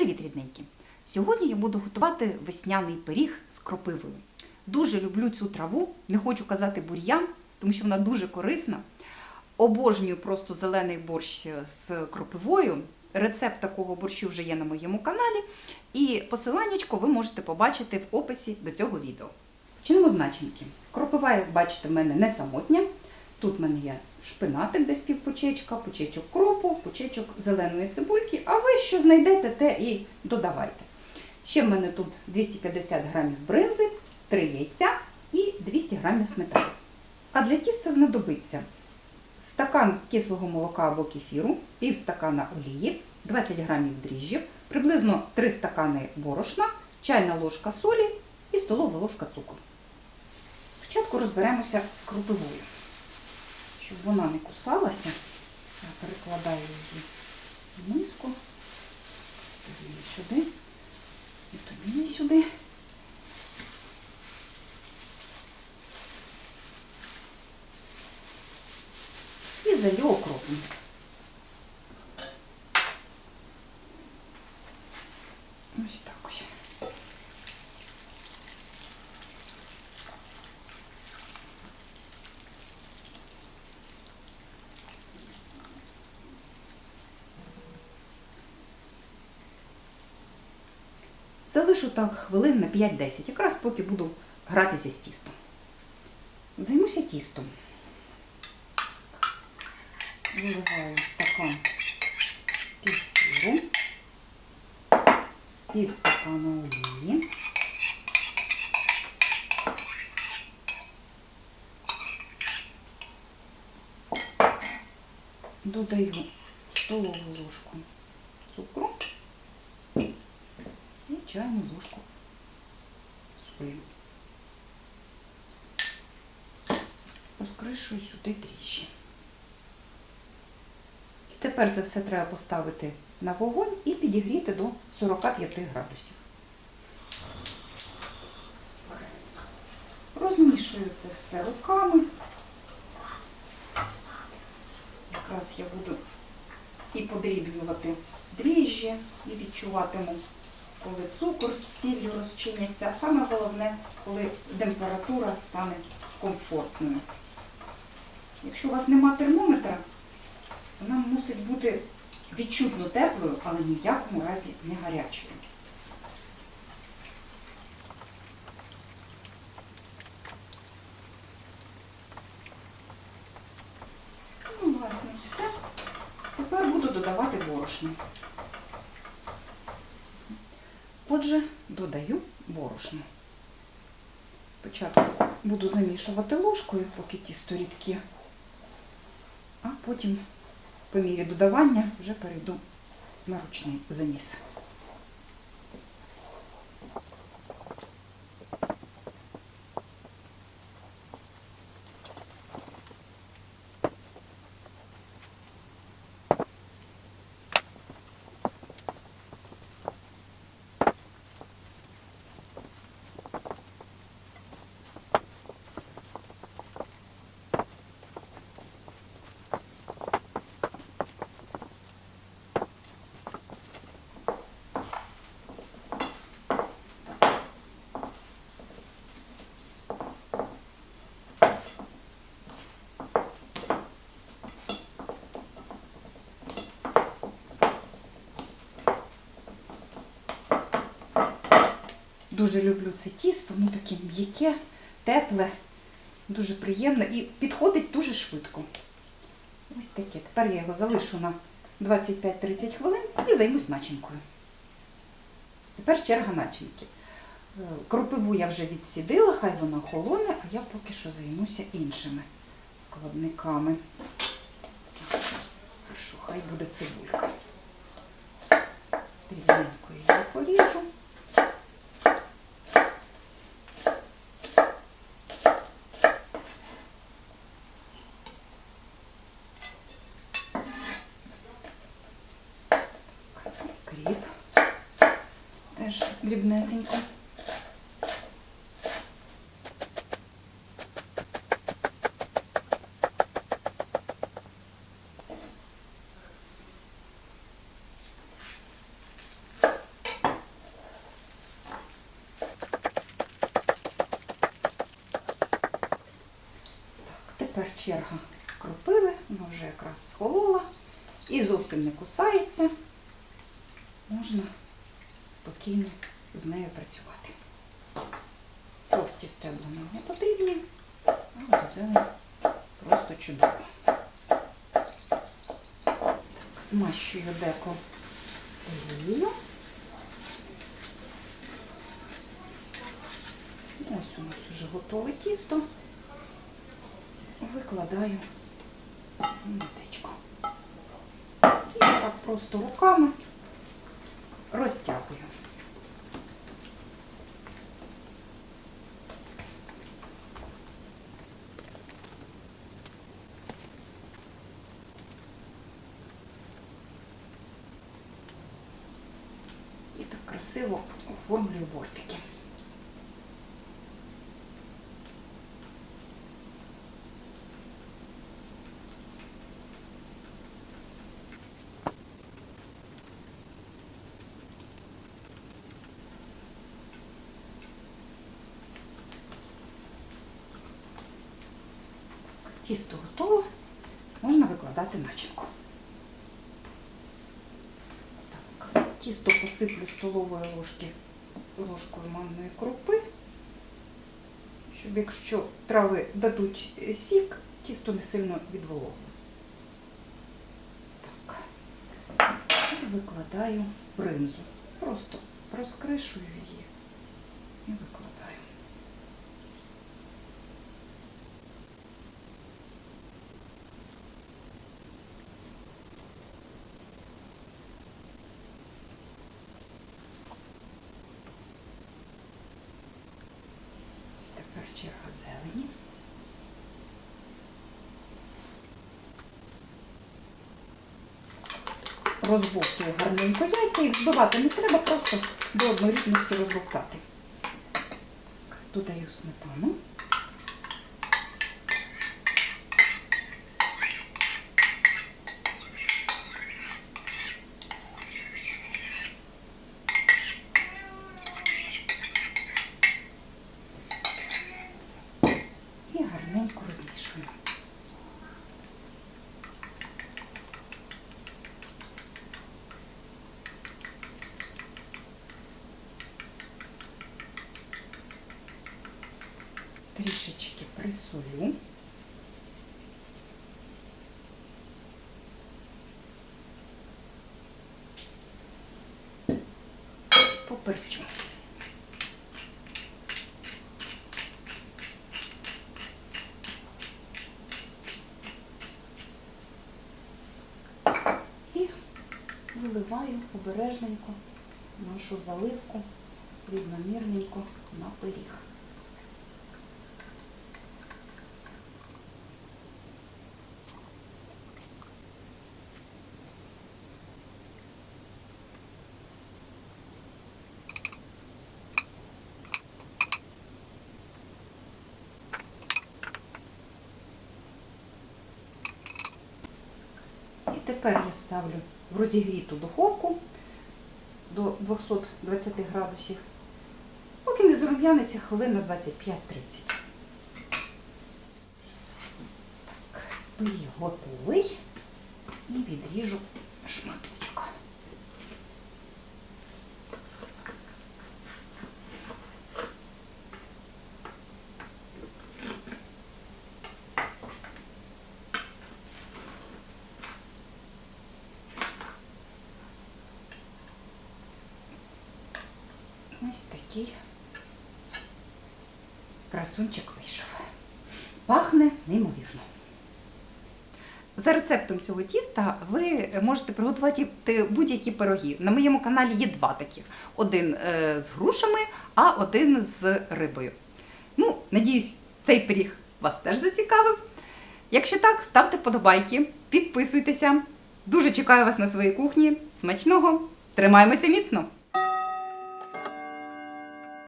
Привіт, рідненькі! Сьогодні я буду готувати весняний пиріг з кропивою. Дуже люблю цю траву, не хочу казати бур'ян, тому що вона дуже корисна. Обожнюю просто зелений борщ з кропивою. Рецепт такого борщу вже є на моєму каналі. І посиланнячко ви можете побачити в описі до цього відео. Чинимо з. Кропива, як бачите, в мене не самотня. Тут в мене є шпинатик, десь півпочечка, почечок кропу, почечок зеленої цибульки, а ви що знайдете, те і додавайте. Ще в мене тут 250 грамів бринзи, 3 яйця і 200 грамів сметани. А для тіста знадобиться стакан кислого молока або кефіру, пів стакана олії, 20 грамів дріжджів, приблизно 3 стакани борошна, чайна ложка солі і столова ложка цукру. Спочатку розберемося з крупивою. Щоб вона не кусалася, я перекладаю її в миску, тобі не сюди, і тобі не сюди. І залью окропом. Ось так ось. Залишу так хвилин на 5-10, якраз поки буду гратися з тістом. Займуся тістом. Виливаю стакан кефіру, пів стакана олії. Додаю столову ложку цукру чайну ложку солі. Розкришую сюди тріші. І тепер це все треба поставити на вогонь і підігріти до 45 градусів. Розмішую це все руками. Якраз я буду і подрібнювати дріжджі, і відчуватиму, коли цукор з сіллю розчиняться. А саме головне, коли температура стане комфортною. Якщо у вас нема термометра, вона мусить бути відчутно теплою, але ні в якому разі не гарячою. Ну, власне, і все. Тепер буду додавати борошно. Отже, додаю борошно. Спочатку буду замішувати ложкою, поки тісто рідке, а потім по мірі додавання вже перейду на ручний заміс. Дуже люблю це тісто, ну таке м'яке, тепле, дуже приємне і підходить дуже швидко. Ось таке. Тепер я його залишу на 25-30 хвилин і займусь начинкою. Тепер черга начинки. Е, Кропиву я вже відсідила, хай вона холоне, а я поки що займуся іншими складниками. Спершу хай буде цибулька. Дрібненько її поріжу. дрібнесенько. Тепер черга кропиви, вона вже якраз схолола і зовсім не кусається. Можна спокійно з нею працювати. Товсті стебла нам не потрібні, а зелень просто чудово. Змащую деко олією. Ось у нас вже готове тісто. Викладаю мисочку. І так просто руками розтягую. І так красиво оформлюю бортики. Тісто готове, можна викладати начинку. Так, тісто посиплю столової ложки ложкою манної крупи, щоб якщо трави дадуть сік, тісто не сильно відвологне. Так, і викладаю бринзу. Просто розкришую її і викладаю. Тепер черга зелені. Розбовтую гарненько яйця і вбивати не треба, просто до однорідності розбовтати. Додаю сметану. І гарненько розмішую. Присолю. Поперчу. І виливаю обережненько нашу заливку рівномірненько на пиріг. І тепер я ставлю в розігріту духовку до 220 градусів, поки не зарум'яниться хвилина 25-30. Так, пиріг готовий і відріжу шматочок. Ось такий красунчик вийшов. Пахне неймовірно. За рецептом цього тіста ви можете приготувати будь-які пироги. На моєму каналі є два таких: один е, з грушами, а один з рибою. Ну, надіюсь, цей пиріг вас теж зацікавив. Якщо так, ставте вподобайки, підписуйтеся. Дуже чекаю вас на своїй кухні. Смачного! Тримаємося міцно!